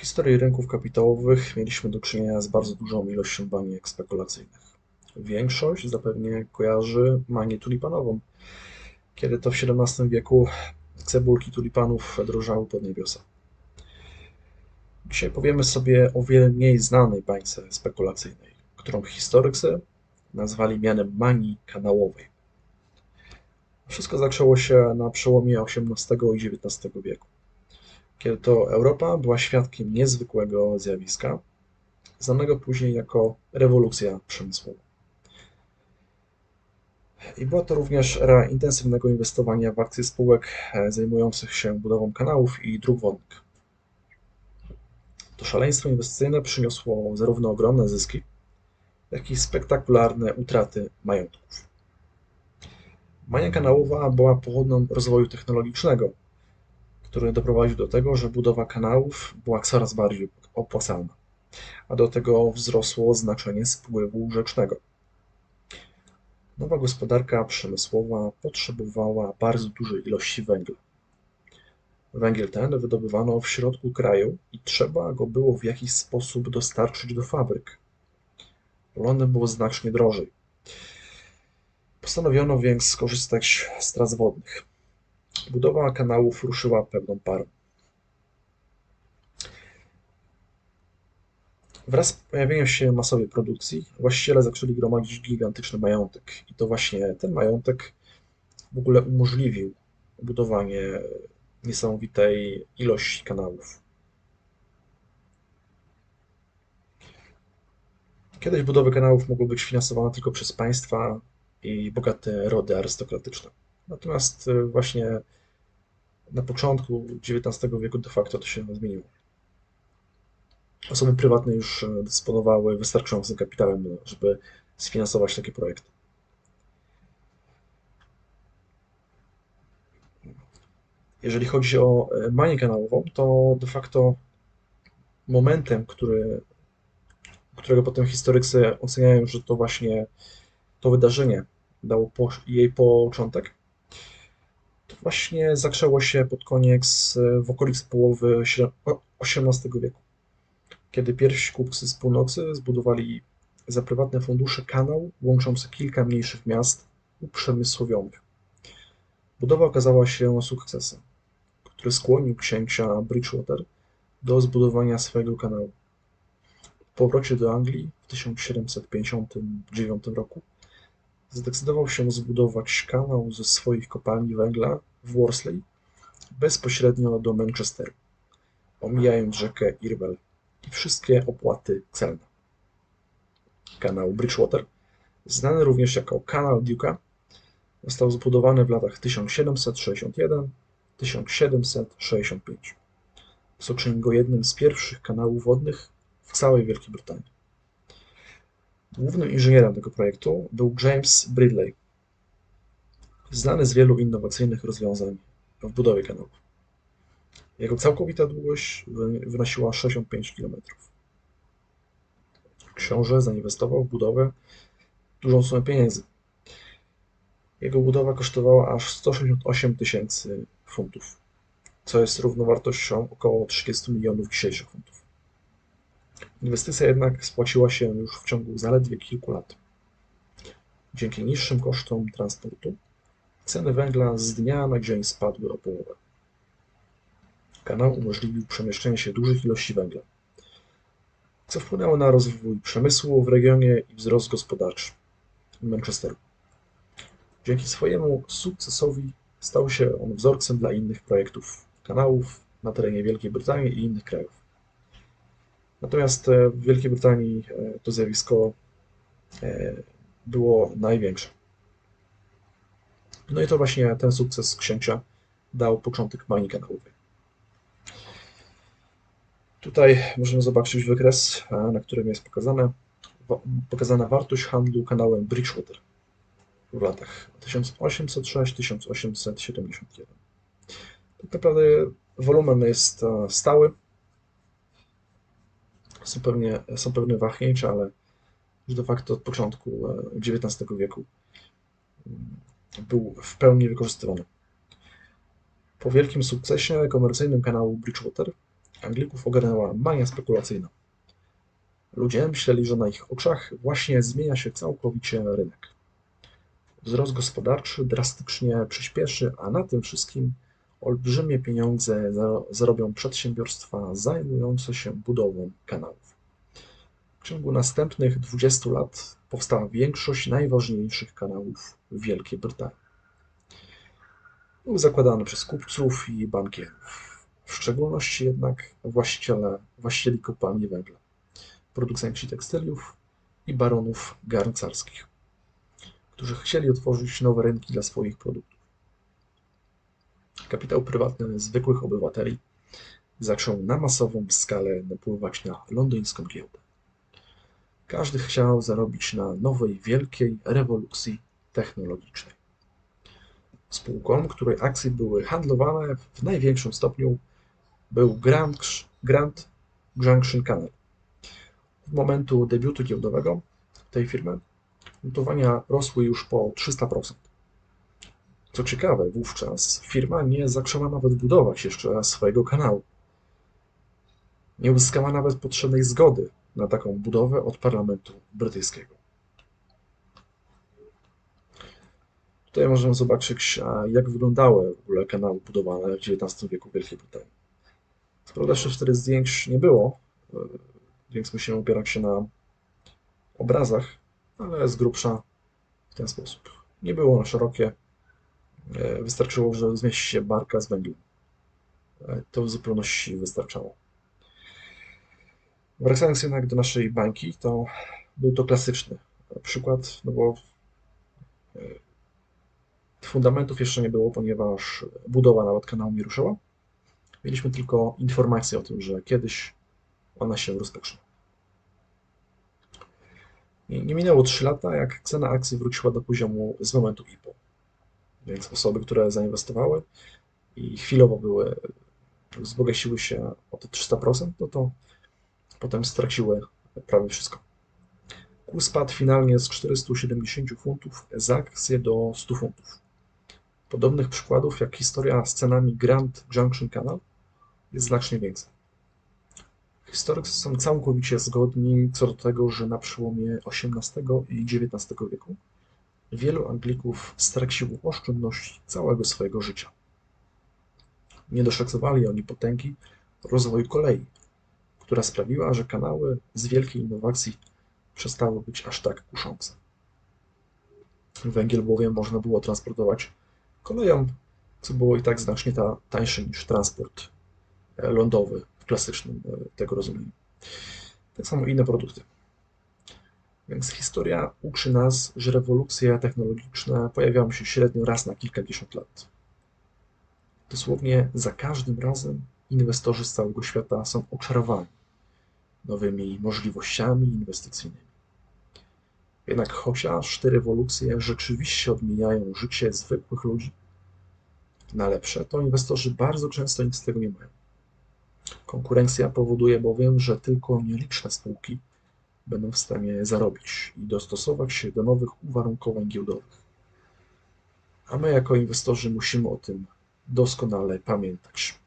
historii rynków kapitałowych mieliśmy do czynienia z bardzo dużą ilością baniek spekulacyjnych. Większość zapewne kojarzy manię tulipanową, kiedy to w XVII wieku cebulki tulipanów drożały pod niebiosa. Dzisiaj powiemy sobie o wiele mniej znanej bańce spekulacyjnej, którą historycy nazwali mianem manii kanałowej. Wszystko zaczęło się na przełomie XVIII i XIX wieku, to Europa była świadkiem niezwykłego zjawiska, znanego później jako rewolucja przemysłowa. I była to również era intensywnego inwestowania w akcje spółek e, zajmujących się budową kanałów i dróg wodnych. To szaleństwo inwestycyjne przyniosło zarówno ogromne zyski, jak i spektakularne utraty majątków. Mania kanałowa była pochodną rozwoju technologicznego, który doprowadził do tego, że budowa kanałów była coraz bardziej opłacalna, a do tego wzrosło znaczenie spływu rzecznego. Nowa gospodarka przemysłowa potrzebowała bardzo dużej ilości węgla. Węgiel ten wydobywano w środku kraju i trzeba go było w jakiś sposób dostarczyć do fabryk. Lądem było znacznie drożej. Postanowiono więc skorzystać z tras wodnych. Budowa kanałów ruszyła pełną parą. Wraz z pojawieniem się masowej produkcji, właściciele zaczęli gromadzić gigantyczny majątek. I to właśnie ten majątek w ogóle umożliwił budowanie niesamowitej ilości kanałów. Kiedyś budowy kanałów mogły być finansowane tylko przez państwa i bogate rody arystokratyczne. Natomiast e, właśnie na początku XIX wieku de facto to się zmieniło. Osoby prywatne już e, dysponowały wystarczającym kapitałem, żeby sfinansować takie projekty. Jeżeli chodzi o e, manię kanałową, to de facto momentem, który, którego potem historycy oceniają, że to właśnie to wydarzenie dało jej początek, to właśnie zaczęło się pod koniec, w okolicy połowy XVIII wieku, kiedy pierwsi kupcy z północy zbudowali za prywatne fundusze kanał łączący kilka mniejszych miast uprzemysłowionych. Budowa okazała się sukcesem, który skłonił księcia Bridgewater do zbudowania swojego kanału. Po powrocie do Anglii w 1759 roku zdecydował się zbudować kanał ze swoich kopalni węgla w Worsley bezpośrednio do Manchesteru, omijając rzekę Irwell i wszystkie opłaty celne. Kanał Bridgewater, znany również jako Kanał Duke'a, został zbudowany w latach 1761-1765, co czyni go jednym z pierwszych kanałów wodnych w całej Wielkiej Brytanii. Głównym inżynierem tego projektu był James Bridley, znany z wielu innowacyjnych rozwiązań w budowie kanałów. Jego całkowita długość wynosiła 65 km. Książę zainwestował w budowę dużą sumę pieniędzy. Jego budowa kosztowała aż 168 tysięcy funtów, co jest równowartością około 30 milionów dzisiejszych funtów. Inwestycja jednak spłaciła się już w ciągu zaledwie kilku lat. Dzięki niższym kosztom transportu ceny węgla z dnia na dzień spadły o połowę. Kanał umożliwił przemieszczenie się dużych ilości węgla, co wpłynęło na rozwój przemysłu w regionie i wzrost gospodarczy Manchesteru. Dzięki swojemu sukcesowi stał się on wzorcem dla innych projektów kanałów na terenie Wielkiej Brytanii i innych krajów. Natomiast e, w Wielkiej Brytanii e, to zjawisko e, było największe. No i to właśnie ten sukces księcia dał początek manii kanałowej. Tutaj możemy zobaczyć wykres, na którym jest pokazane, pokazana wartość handlu kanałem Bridgewater w latach 1806-1871. Tak naprawdę wolumen jest stały, są, pewnie, są pewne wahnięcia, ale już de facto od początku XIX wieku mm, był w pełni wykorzystywany. Po wielkim sukcesie komercyjnym kanału Bridgewater Anglików ogarnęła mania spekulacyjna. Ludzie myśleli, że na ich oczach właśnie zmienia się całkowicie rynek. Wzrost gospodarczy drastycznie przyspieszy, a na tym wszystkim olbrzymie pieniądze zaro- zarobią przedsiębiorstwa zajmujące się budową kanałów. W ciągu następnych 20 lat powstała większość najważniejszych kanałów w Wielkiej Brytanii. Były zakładane przez kupców i bankierów, w szczególności jednak właściciele, właścicieli kopalni węgla, producenci tekstyliów i baronów garncarskich, którzy chcieli otworzyć nowe rynki dla swoich produktów. Kapitał prywatny zwykłych obywateli zaczął na masową skalę napływać na londyńską giełdę. Każdy chciał zarobić na nowej wielkiej rewolucji technologicznej. Spółką, której akcje były handlowane w największym stopniu, był Grand, Grand Junction Canal. Od momentu debiutu giełdowego tej firmy notowania rosły już po 300%. Co ciekawe, wówczas firma nie zaczęła nawet budować jeszcze swojego kanału. Nie uzyskała nawet potrzebnej zgody na taką budowę od parlamentu brytyjskiego. Tutaj możemy zobaczyć, jak wyglądały w ogóle kanały budowane w XIX wieku w Wielkiej Brytanii. Prawda jeszcze wtedy zdjęć nie było, e, więc musimy opierać się na obrazach, ale z grubsza w ten sposób. Nie było ono szerokie, wystarczyło, że zmieści się barka z węglem. E, To w zupełności wystarczało. Wracając jednak do naszej bańki, to był to klasyczny przykład, no bo e, fundamentów jeszcze nie było, ponieważ budowa nawet kanału nie ruszyła. Mieliśmy tylko informację o tym, że kiedyś ona się rozpocznie. Nie, nie minęło 3 lata, jak cena akcji wróciła do poziomu z momentu IPO. Więc osoby, które zainwestowały i chwilowo były, wzbogaciły się o te 300%, no to potem straciły prawie wszystko. Kurs spadł finalnie z 470 funtów za akcję do 100 funtów. Podobnych przykładów jak historia z cenami Grand Junction Canal jest znacznie więcej. Historycy są całkowicie zgodni co do tego, że na przełomie XVIII i XIX wieku wielu Anglików straciło oszczędności całego swojego życia. Nie doszacowali oni potęgi rozwoju kolei, która sprawiła, że kanały z wielkiej innowacji przestały być aż tak kuszące. Węgiel bowiem można było transportować koleją, co było i tak znacznie ta, tańsze niż transport e, lądowy w klasycznym e, tego rozumieniu. Tak samo inne produkty. Więc historia uczy nas, że rewolucje technologiczne pojawiają się średnio raz na kilkadziesiąt lat. Dosłownie za każdym razem inwestorzy z całego świata są oczarowani nowymi możliwościami inwestycyjnymi. Jednak chociaż te rewolucje rzeczywiście odmieniają życie zwykłych ludzi na lepsze, to inwestorzy bardzo często nic z tego nie mają. Konkurencja powoduje bowiem, że tylko nieliczne spółki będą w stanie zarobić i dostosować się do nowych uwarunkowań giełdowych. A my, jako inwestorzy, musimy o tym doskonale pamiętać.